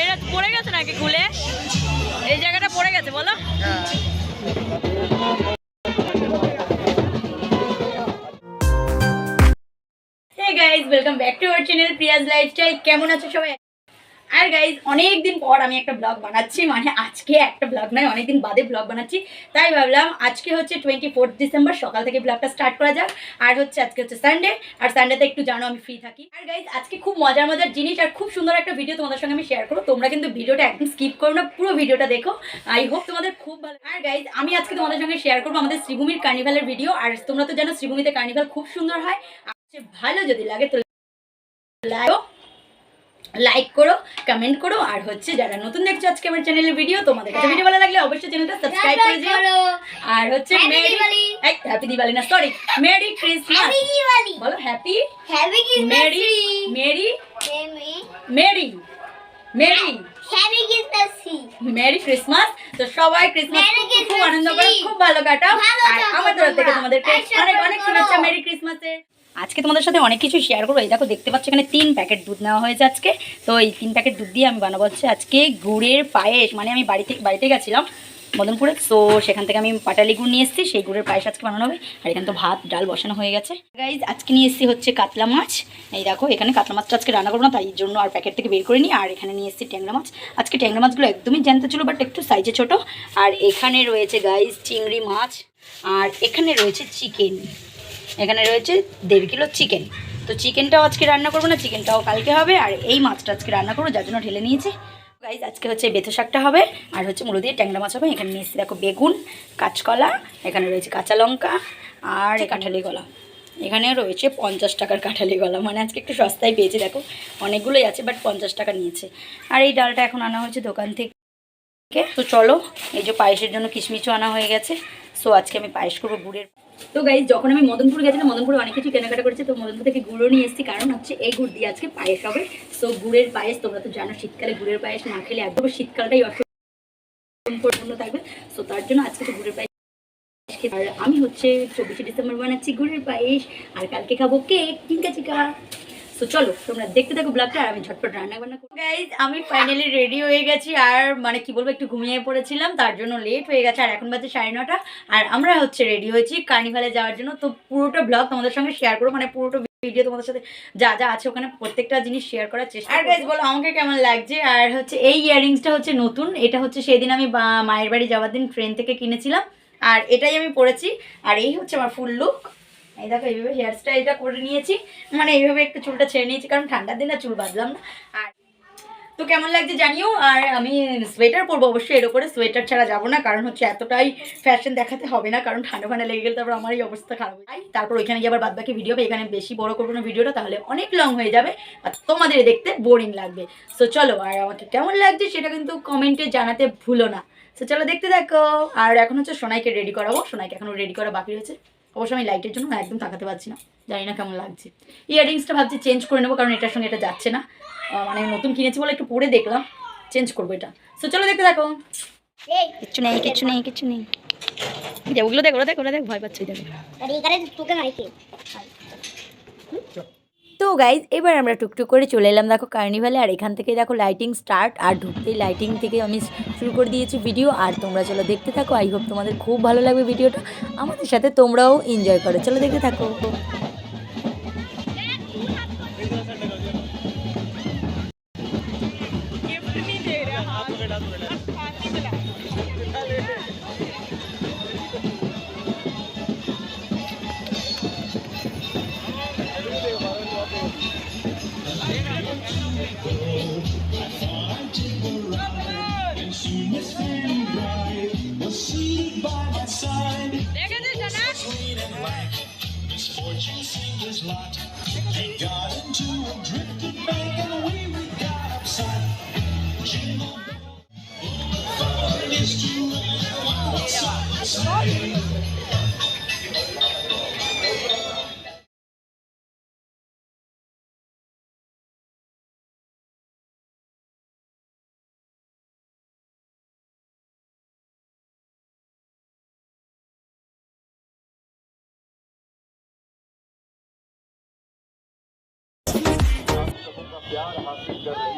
এটা পড়ে গেছে নাকি খুলে? এই জায়গাটা পড়ে গেছে, বলো। Guys welcome back to our channel Priya's lifestyle কেমন আছো সবাই? আর গাইজ অনেক দিন পর আমি একটা ব্লগ বানাচ্ছি মানে আজকে একটা ব্লগ নয়, অনেকদিন বাদে ব্লগ বানাচ্ছি। তাই ভাবলাম আজকে হচ্ছে টোয়েন্টি ফোর্থ ডিসেম্বর সকাল থেকে ব্লগটা স্টার্ট করা যাক। আর হচ্ছে আজকে হচ্ছে সানডে আর সানডেতে একটু জানো আমি ফ্রি থাকি। আর গাইজ আজকে খুব মজার মজার জিনিস আর খুব সুন্দর একটা ভিডিও তোমাদের সঙ্গে আমি শেয়ার করব। তোমরা কিন্তু ভিডিওটা একদম স্কিপ করো না, পুরো ভিডিওটা দেখো। আই হোপ তোমাদের খুব ভালো আর গাইজ আমি আজকে তোমাদের সঙ্গে শেয়ার করব আমাদের শ্রীভূমির কার্নিভালের ভিডিও আর তোমরা তো জানো, শ্রীভূমিতে কার্নিভাল খুব সুন্দর হয়। আর ভালো যদি লাগে তো লাইক লাইক করো কমেন্ট করো আর হচ্ছে যারা নতুন দেখছ আজকে আমার চ্যানেলের ভিডিও তোমাদের কাছে ভিডিও ভালো লাগলে অবশ্যই চ্যানেলটা সাবস্ক্রাইব করে দিও। আর হচ্ছে মেরি Diwali! হ্যাপি দিওয়ালি না সরি মেরি ক্রিসমাস বলো happy happy merry merry merry merry happy Christmas merry Christmas তো সবাই ক্রিসমাস খুব আনন্দ করো! খুব ভালো কাটাও। আর আমার তরফ থেকে তোমাদেরকে অনেক অনেক শুভেচ্ছা মেরি ক্রিসমাসের আজকে তোমাদের সাথে অনেক কিছু শেয়ার করব। এই দেখো, দেখতে পাচ্ছ এখানে তিন প্যাকেট দুধ নেওয়া হয়েছে আজকে। তো এই তিন প্যাকেট দুধ দিয়ে আমি বানাবো হচ্ছে আজকে গুড়ের পায়েস। মানে আমি বাড়িতে বাড়িতে গেছিলাম মদনপুরে, তো সেখান থেকে আমি পাটালি গুড় নিয়ে এসেছি। সেই গুড়ের পায়েস আজকে বানানো হবে। আর এখানে তো ভাত, ডাল বসানো হয়ে গেছে। গাইজ আজকে নিয়ে এসেছি হচ্ছে কাতলা মাছ। এই দেখো, এখানে কাতলা মাছটা আজকে রান্না করব না, তাই জন্য আর প্যাকেট থেকে বের করে নিই। আর এখানে নিয়ে এসেছি ট্যাংরা মাছ। আজকে ট্যাংরা মাছগুলো একদমই জ্যান্ত ছিল বাট একটু সাইজে ছোট। আর এখানে রয়েছে গাইজ চিংড়ি মাছ। আর এখানে রয়েছে চিকেন এখানে রয়েছে দেড় কিলো চিকেন তো চিকেনটাও আজকে রান্না করব না চিকেনটাও কালকে হবে আর এই মাছটা আজকে রান্না করব যার জন্য ঢেলে নিয়েছি। গাইজ আজকে হচ্ছে বেথো শাকটা হবে আর হচ্ছে মুলো দিয়ে ট্যাংরা মাছ হবে। এখানে নিয়ে এসেছি দেখো বেগুন কাঁচকলা এখানে রয়েছে কাঁচা লঙ্কা আর কাঁঠালি কলা এখানে রয়েছে পঞ্চাশ টাকার কাঁঠালি গলা। মানে আজকে একটু সস্তায় পেয়েছি দেখো অনেকগুলোই আছে বাট পঞ্চাশ টাকা নিয়েছে। আর এই ডালটা এখন আনা হয়েছে দোকান থেকে। তো চলো এই যে পায়েসের জন্য কিশমিচও আনা হয়ে গেছে। সো আজকে আমি পায়েস করব গুড়ের তো গাইজ যখন আমি মদনপুর গেছিলাম, মদনপুরে অনেক কিছু কেনাকাটা করেছি, তো মদনপুর থেকে গুঁড়ো নিয়ে এসেছি। কারণ হচ্ছে এই গুড় দিয়ে আজকে পায়েস হবে। তো গুড়ের পায়েস তোমরা তো জানো, শীতকালে গুড়ের পায়েস না খেলে একদম শীতকালটাই অসম্পূর্ণ থাকবে। তো তার জন্য আজকে তো গুড়ের পায়েস আর আমি হচ্ছে চব্বিশে ডিসেম্বর বানাচ্ছি গুড়ের পায়েস। আর কালকে খাব কেক টিঙ্কা চিকা। তো চলো তোমরা দেখতে থাকো ব্লগটা আর আমি ঝটপট রান্না বান্না করব। গাইজ আমি ফাইনালি রেডি হয়ে গেছি আর মানে কি বলব একটু ঘুমিয়ে পড়েছিলাম তার জন্য লেট হয়ে গেছে আর এখন বাজে সাড়ে নটা। আর আমরা হচ্ছে রেডি হয়েছি কার্নিভালে যাওয়ার জন্য। তো পুরোটা ব্লগ তোমাদের সঙ্গে শেয়ার করব মানে পুরোটা ভিডিও তোমাদের সাথে যা যা আছে ওখানে প্রত্যেকটা জিনিস শেয়ার করার চেষ্টা আর গাইজ বলো আমাকে কেমন লাগছে? আর হচ্ছে এই ইয়ারিংসটা হচ্ছে নতুন। এটা হচ্ছে সেদিন আমি বা- মায়ের বাড়ি যাওয়ার দিন ট্রেন থেকে কিনেছিলাম। আর এটাই আমি পরেছি। আর এই হচ্ছে আমার ফুল লুক এই দেখো, এইভাবে হেয়ার স্টাইলটা করে নিয়েছি। মানে এইভাবে একটু চুলটা ছেড়ে নিয়েছি, কারণ ঠান্ডার দিন না চুল বাঁধলাম না। আর তো কেমন লাগছে জানিও, আর আমি সোয়েটার পরবো, অবশ্যই এর উপরে সোয়েটার ছাড়া যাব না, কারণ হচ্ছে এতটাই ফ্যাশন দেখাতে হবে না, কারণ ঠান্ডা ফান্ডা লেগে গেলে তারপর আমার এই অবস্থা খারাপ হয়ে তারপর ওইখানে গিয়ে আবার বাদবাকি ভিডিও হবে, এখানে বেশি বড় করব না ভিডিওটা তাহলে অনেক লং হয়ে যাবে, আর তোমাদের দেখতে বোরিং লাগবে। সো চলো, আর আমাকে কেমন লাগছে সেটা কিন্তু কমেন্টে জানাতে ভুলো না। সো চলো দেখতে দেখো আর এখন হচ্ছে সোনাইকে রেডি করাবো, সোনাইকে এখনও রেডি করা বাকি রয়েছে। অবশ্য আমি লাইটের জন্য একদম তাকাতে পারছি না। জানি না কেমন লাগছে। ইয়াররিংসটা ভাবছি চেঞ্জ করে নেব কারণ এটার সঙ্গে এটা যাচ্ছে না। আহ, মানে নতুন কিনেছি বলে একটু পরে দেখলাম চেঞ্জ করব এটা। সো চলো দেখতে দেখো কিচ্ছু নেই কিচ্ছু নেই কিচ্ছু নেই। যে ওগুলো দেখ দেখ দেখ ভয় পাচ্ছি দেখো। তোকে তো গাইজ এবার আমরা টুকটুক করে চলে এলাম। দেখো কার্নিভালে আর এখান থেকে দেখো লাইটিং স্টার্ট আর ঢুকতেই লাইটিং থেকে আমি শুরু করে দিয়েছি ভিডিও আর তোমরা চলো দেখতে থাকো আই হোপ তোমাদের খুব ভালো লাগবে ভিডিওটা আমাদের সাথে তোমরাও এনজয় করো। চলো দেখতে থাকো। प्यार हासिल कर रही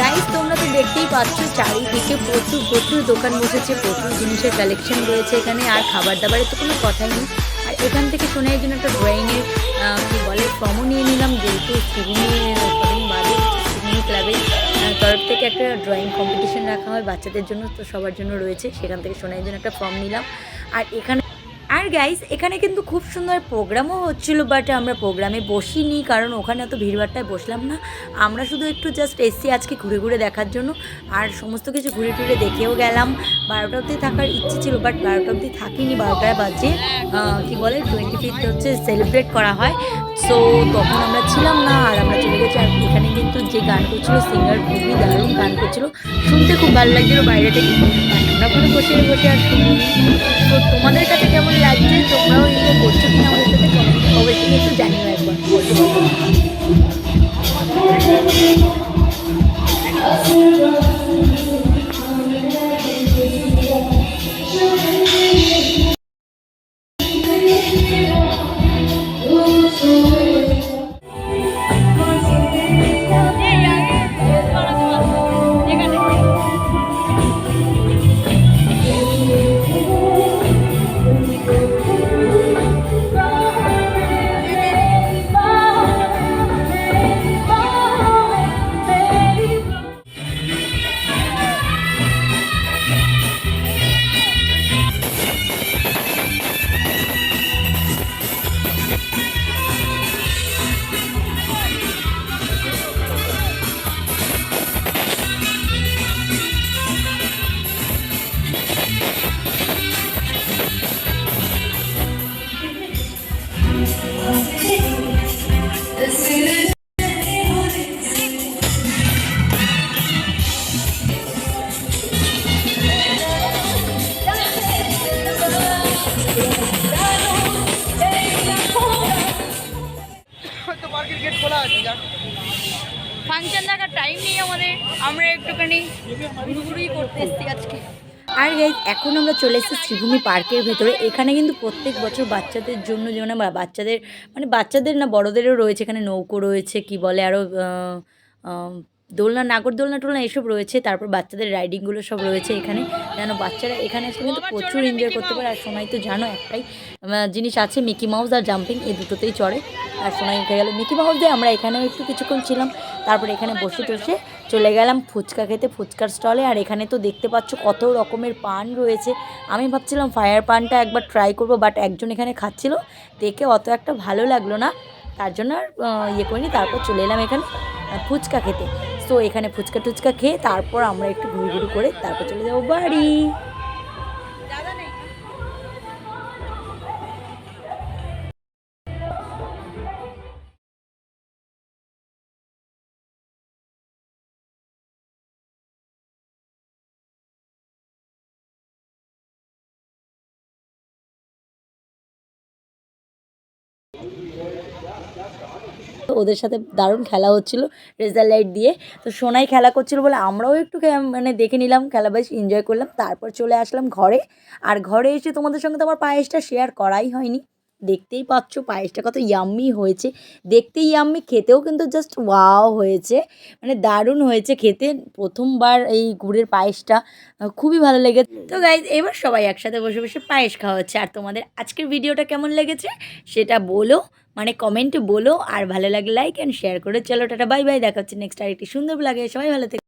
গাইস তোমরা তো দেখতেই পাচ্ছ, চারিদিকে প্রচুর প্রচুর দোকান বসেছে, প্রচুর জিনিসের কালেকশন রয়েছে এখানে, আর খাবার দাবারের তো কোনো কথাই নেই। আর এখান থেকে শোনা এই জন্য একটা ড্রয়িংয়ের কী বলে ফর্মও নিয়ে নিলাম, যেহেতু শ্রীভূমি কদিন বাদে শ্রীভূমি ক্লাবের তরফ থেকে একটা ড্রয়িং কম্পিটিশন রাখা হয় বাচ্চাদের জন্য, তো সবার জন্য রয়েছে। সেখান থেকে শোনা এই জন্য একটা ফর্ম নিলাম। আর এখানে আর গাইস এখানে কিন্তু খুব সুন্দর প্রোগ্রামও হচ্ছিল বাট আমরা প্রোগ্রামে বসিনি, কারণ ওখানে অত ভিড়ভাড়টায় বসলাম না। আমরা শুধু একটু জাস্ট এসছি আজকে ঘুরে ঘুরে দেখার জন্য, আর সমস্ত কিছু ঘুরে টুরে দেখেও গেলাম। বারোটা অবধি থাকার ইচ্ছে ছিল বাট বারোটা অবধি থাকিনি, বারোটায় বাজে কী বলে টোয়েন্টি ফিফথ হচ্ছে সেলিব্রেট করা হয়। সো তখন আমরা ছিলাম না, আর আমরা চলে গেছি। আর এখানে কিন্তু যে গান করছিল সিঙ্গার খুবই দারুণ গান করছিল। শুনতে খুব ভালো লাগছিল বাইরে থেকে আমরা ওখানে বসে বসে আর শুনি। তো তোমাদের কাছে কেমন লাগছে? তোমরাও এগুলো করছ কিনা আমাদের সাথে কমেন্ট অবশ্যই একটু জানিও একবার। দেখার টাইম নেই আমাদের। আমরা একটুখানি করতে এসেছি আজকে। আর গাইজ এখন আমরা চলে এসেছি শ্রীভূমি পার্কের ভেতরে। এখানে কিন্তু প্রত্যেক বছর বাচ্চাদের জন্য যেমন বাচ্চাদের মানে বাচ্চাদের না, বড়দেরও রয়েছে। এখানে নৌকো রয়েছে, কি বলে আরও দোলনা নাগর দোলনা টোলনা এসব রয়েছে তারপর বাচ্চাদের রাইডিংগুলো সব রয়েছে এখানে। যেন বাচ্চারা এখানে এসে কিন্তু প্রচুর এনজয় করতে পারে। আর সোনাই তো জানো একটাই জিনিস আছে মিকি মাউস আর জাম্পিং এই দুটোতেই চড়ে। আর সোনাই উঠে গেল। মিকি মাউস দিয়ে আমরা এখানেও একটু কিছুক্ষণ ছিলাম তারপরে এখানে বসে টসে চলে গেলাম ফুচকা খেতে ফুচকার স্টলে আর এখানে তো দেখতে পাচ্ছ কত রকমের পান রয়েছে। আমি ভাবছিলাম ফায়ার পানটা একবার ট্রাই করব বাট একজন এখানে খাচ্ছিল। দেখে অত একটা ভালো লাগল না। তার জন্য আর ইয়ে করিনি তারপর চলে এলাম এখানে ফুচকা খেতে। তো এখানে ফুচকা টুচকা খেয়ে তারপর আমরা একটু ঘুরি ঘুরি করে তারপর চলে যাব বাড়ি। ওদের সাথে দারুণ খেলা হচ্ছিল রেজার লাইট দিয়ে। তো সোনাই খেলা করছিল বলে আমরাও একটু মানে দেখে নিলাম, খেলা বেশ এনজয় করলাম। তারপর চলে আসলাম ঘরে। আর ঘরে এসে তোমাদের সঙ্গে তো আমার পায়েসটা শেয়ার করাই হয়নি। দেখতেই পাচ্ছ পায়েসটা কত ইয়াম্মি হয়েছে। দেখতেই ইয়াম্মি খেতেও কিন্তু জাস্ট ওয়াও হয়েছে। মানে দারুণ হয়েছে খেতে। প্রথমবার এই গুড়ের পায়েসটা খুবই ভালো লেগেছে। তো গাইজ এবার সবাই একসাথে বসে বসে পায়েস খাওয়া হচ্ছে আর তোমাদের আজকের ভিডিওটা কেমন লেগেছে সেটা বলো মানে কমেন্টে বলো। আর ভালো লাগলে লাইক অ্যান্ড শেয়ার করে চলো। টাটা বাই বাই দেখা হচ্ছে নেক্সট আরেকটি সুন্দর লাগে সবাই ভালো থেকে।